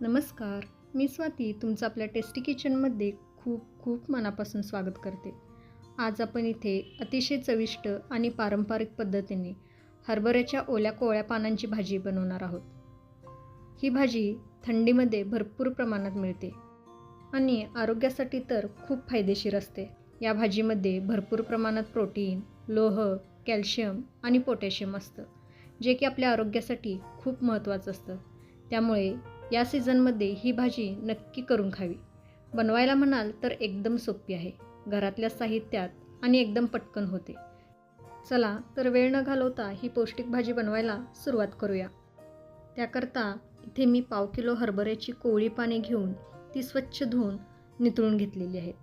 नमस्कार मी स्वाती तुमचं आपल्या टेस्टी किचनमध्ये खूप खूप मनापासून स्वागत करते. आज आपण इथे अतिशय चविष्ट आणि पारंपरिक पद्धतीने हरभऱ्याच्या ओल्या कोवळ्या पानांची भाजी बनवणार आहोत. ही भाजी थंडीमध्ये भरपूर प्रमाणात मिळते आणि आरोग्यासाठी तर खूप फायदेशीर असते. या भाजीमध्ये भरपूर प्रमाणात प्रोटीन लोह कॅल्शियम आणि पोटॅशियम असतं जे की आपल्या आरोग्यासाठी खूप महत्त्वाचं असतं. त्यामुळे या सीझनमध्ये ही भाजी नक्की करून खावी. बनवायला म्हणाल तर एकदम सोपी आहे. घरातल्या साहित्यात आणि एकदम पटकन होते. चला तर वेळ न घालवता ही पौष्टिक भाजी बनवायला सुरुवात करूया. त्याकरता इथे मी पाव किलो हरभऱ्याची कोवळी पाने घेऊन ती स्वच्छ धुवून नितळून घेतलेली आहेत.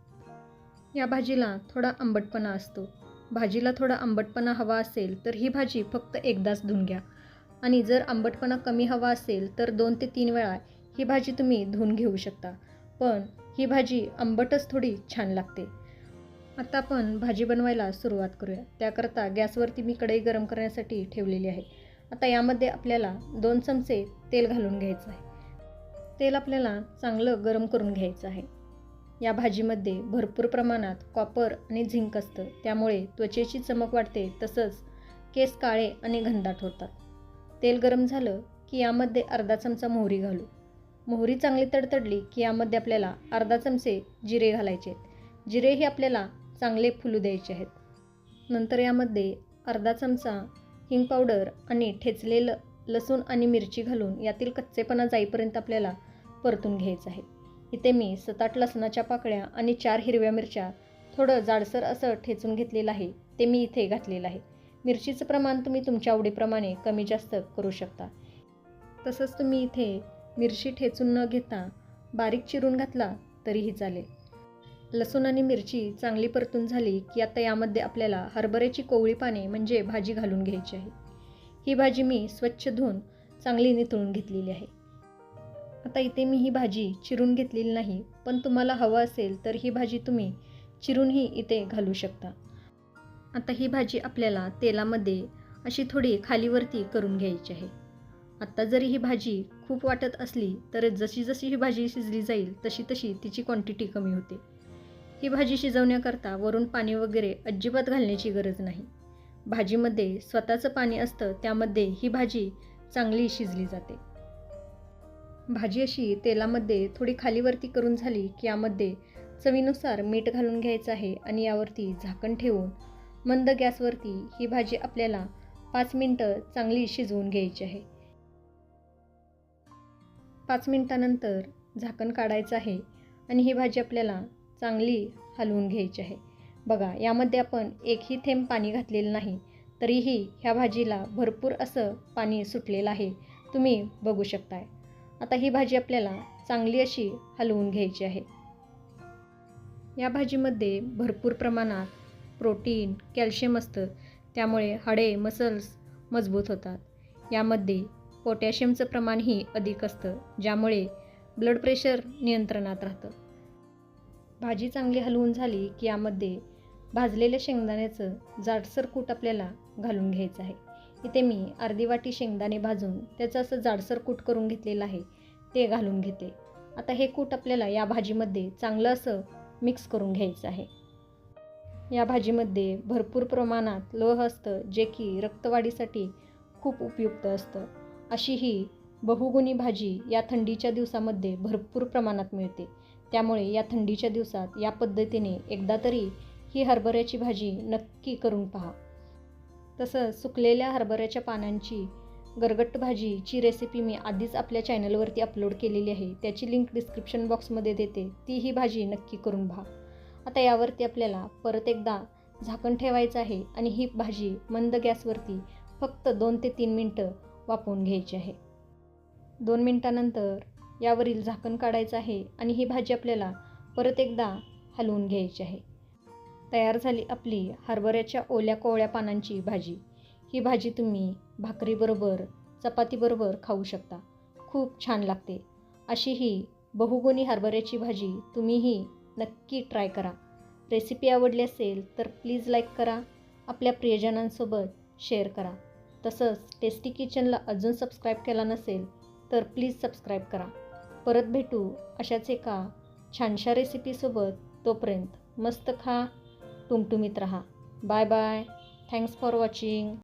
या भाजीला थोडा आंबटपणा असतो. भाजीला थोडा आंबटपणा हवा असेल तर ही भाजी फक्त एकदाच धुवून घ्या. आणि जर आंबटपणा कमी हवा असेल तर दोन ते तीन वेळा ही भाजी तुम्ही धुवून घेऊ शकता. पण ही भाजी आंबटच थोडी छान लागते. आता आपण भाजी बनवायला सुरुवात करूया. त्याकरता गॅसवरती मी कढई गरम करण्यासाठी ठेवलेली आहे. आता यामध्ये आपल्याला दोन चमचे तेल घालून घ्यायचं आहे. तेल आपल्याला चांगलं गरम करून घ्यायचं आहे. या भाजीमध्ये भरपूर प्रमाणात कॉपर आणि झिंक असतं. त्यामुळे त्वचेची चमक वाढते. तसंच केस काळे आणि घनदाट होतात. तेल गरम झालं की यामध्ये अर्धा चमचा मोहरी घालू. मोहरी चांगली तडतडली की यामध्ये आपल्याला अर्धा चमचे जिरे घालायचे आहेत. जिरेही आपल्याला चांगले फुलू द्यायचे आहेत. नंतर यामध्ये अर्धा चमचा हिंग पावडर आणि ठेचलेलं लसूण आणि मिरची घालून यातील कच्चेपणा जाईपर्यंत आपल्याला परतून घ्यायचं आहे. इथे मी सताट लसणाच्या पाकळ्या आणि चार हिरव्या मिरच्या थोडं जाडसर असं ठेचून घेतलेलं आहे ते मी इथे घातलेलं आहे. मिरचीचं प्रमाण तुम्ही तुमच्या आवडीप्रमाणे कमी जास्त करू शकता. तसंच तुम्ही इथे मिरची ठेचून न घेता बारीक चिरून घातला तरीही चालेल. लसूण आणि मिरची चांगली परतून झाली की आता यामध्ये आपल्याला हरभऱ्याची कोवळी पाने म्हणजे भाजी घालून घ्यायची आहे. ही भाजी मी स्वच्छ धुवून चांगली नितळून घेतलेली आहे. आता इथे मी ही भाजी चिरून घेतलेली नाही पण तुम्हाला हवं असेल तर ही भाजी तुम्ही चिरूनही इथे घालू शकता. आता ही भाजी आपल्याला तेलामध्ये अशी थोडी खालीवरती करून घ्यायची आहे. आत्ता जरी ही भाजी खूप वाटत असली तर जशी जशी ही भाजी शिजली जाईल तशी तशी तिची क्वांटिटी कमी होते. ही भाजी शिजवण्याकरता वरून पाणी वगैरे अजिबात घालण्याची गरज नाही. भाजीमध्ये स्वतःचं पाणी असतं त्यामध्ये ही भाजी चांगली शिजली जाते. भाजी अशी तेलामध्ये थोडी खालीवरती करून झाली की यामध्ये चवीनुसार मीठ घालून घ्यायचं आहे आणि यावरती झाकण ठेवून मंद गॅसवरती ही भाजी आपल्याला पाच मिनटं चांगली शिजवून घ्यायची आहे. पाच मिनटानंतर झाकण काढायचं आहे आणि ही भाजी आपल्याला चांगली हलवून घ्यायची आहे. बघा यामध्ये आपण एकही थेंब पाणी घातलेलं नाही तरीही ह्या भाजीला भरपूर असं पाणी सुटलेलं आहे. तुम्ही बघू शकताय. आता ही भाजी आपल्याला चांगली अशी हलवून घ्यायची आहे. या भाजीमध्ये भरपूर प्रमाणात प्रोटीन कॅल्शियम असतं. त्यामुळे हाडे मसल्स मजबूत होतात. यामध्ये पोटॅशियमचं प्रमाणही अधिक असतं ज्यामुळे ब्लड प्रेशर नियंत्रणात राहतं. भाजी चांगली हलवून झाली की यामध्ये भाजलेल्या शेंगदाण्याचं जाडसर कूट आपल्याला घालून घ्यायचं आहे. इथे मी अर्धी वाटी शेंगदाणे भाजून त्याचं असं जाडसर कूट करून घेतलेलं आहे ते घालून घेते. आता हे कूट आपल्याला या भाजीमध्ये चांगलं असं मिक्स करून घ्यायचं आहे. या भाजीमध्ये भरपूर प्रमाणात लोह असतं जे की रक्तवाढीसाठी खूप उपयुक्त असतं. अशी ही बहुगुणी भाजी या थंडीच्या दिवसामध्ये भरपूर प्रमाणात मिळते. त्यामुळे या थंडीच्या दिवसात या पद्धतीने एकदा तरी ही हरभऱ्याची भाजी नक्की करून पहा. तसंच सुकलेल्या हरभऱ्याच्या पानांची गरगट्ट भाजीची रेसिपी मी आधीच आपल्या चॅनलवरती अपलोड केलेली आहे. त्याची लिंक डिस्क्रिप्शन बॉक्समध्ये देते. ती ही भाजी नक्की करून पहा. आता यावरती आपल्याला परत एकदा झाकण ठेवायचं आहे आणि ही भाजी मंद गॅसवरती फक्त दोन ते तीन मिनटं वापरून घ्यायची आहे. दोन मिनटानंतर यावरील झाकण काढायचं आहे आणि ही भाजी आपल्याला परत एकदा हलवून घ्यायची आहे. तयार झाली आपली हरभऱ्याच्या ओल्या कोवळ्या पानांची भाजी. ही भाजी तुम्ही भाकरीबरोबर चपातीबरोबर खाऊ शकता. खूप छान लागते. अशी ही बहुगुणी हरभऱ्याची भाजी तुम्हीही नक्की ट्राय करा. रेसिपी आवडली असेल तर प्लीज लाईक करा. आपल्या प्रियजनांसोबत शेअर करा. तसंच टेस्टी किचनला अजून सबस्क्राईब केला नसेल तर प्लीज सबस्क्राईब करा. परत भेटू अशाच एका छानशा रेसिपीसोबत. तोपर्यंत मस्त खा टुमटुमीत राहा. Bye bye. Thanks for watching.